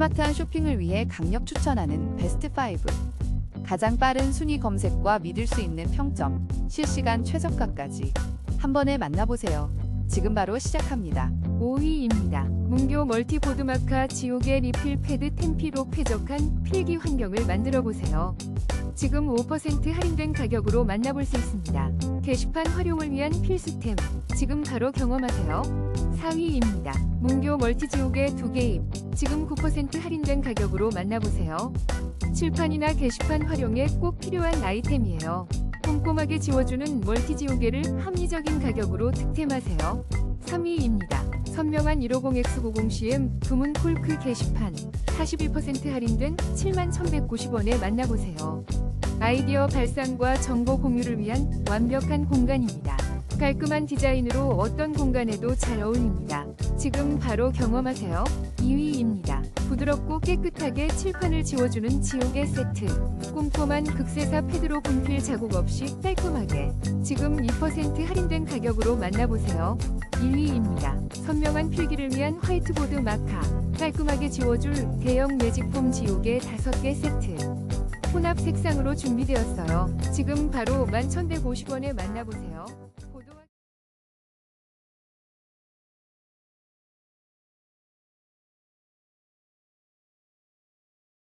스마트한 쇼핑을 위해 강력 추천하는 베스트 5. 가장 빠른 순위 검색과 믿을 수 있는 평점, 실시간 최저가까지 한 번에 만나보세요. 지금 바로 시작합니다. 5위입니다. 문교 멀티 보드 마카 지옥의 리필 패드 템피로 쾌적한 필기 환경을 만들어 보세요. 지금 5% 할인된 가격으로 만나볼 수 있습니다. 게시판 활용을 위한 필수템. 지금 바로 경험하세요. 4위입니다. 문교 멀티지옥의 두 개입. 지금 9% 할인된 가격으로 만나보세요. 칠판이나 게시판 활용에 꼭 필요한 아이템이에요. 꼼꼼하게 지워주는 멀티지우개를 합리적인 가격으로 득템하세요. 3위입니다. 선명한 150X90CM 구문 콜크 게시판 41% 할인된 71,190원에 만나보세요. 아이디어 발산과 정보 공유를 위한 완벽한 공간입니다. 깔끔한 디자인으로 어떤 공간에도 잘 어울립니다. 지금 바로 경험하세요. 2위입니다. 부드럽고 깨끗하게 칠판을 지워주는 지우개 세트. 꼼꼼한 극세사 패드로 분필 자국 없이 깔끔하게. 지금 2% 할인된 가격으로 만나보세요. 1위입니다. 선명한 필기를 위한 화이트보드 마카. 깔끔하게 지워줄 대형 매직폼 지우개 5개 세트. 혼합 색상으로 준비되었어요. 지금 바로 11,150원에 만나보세요.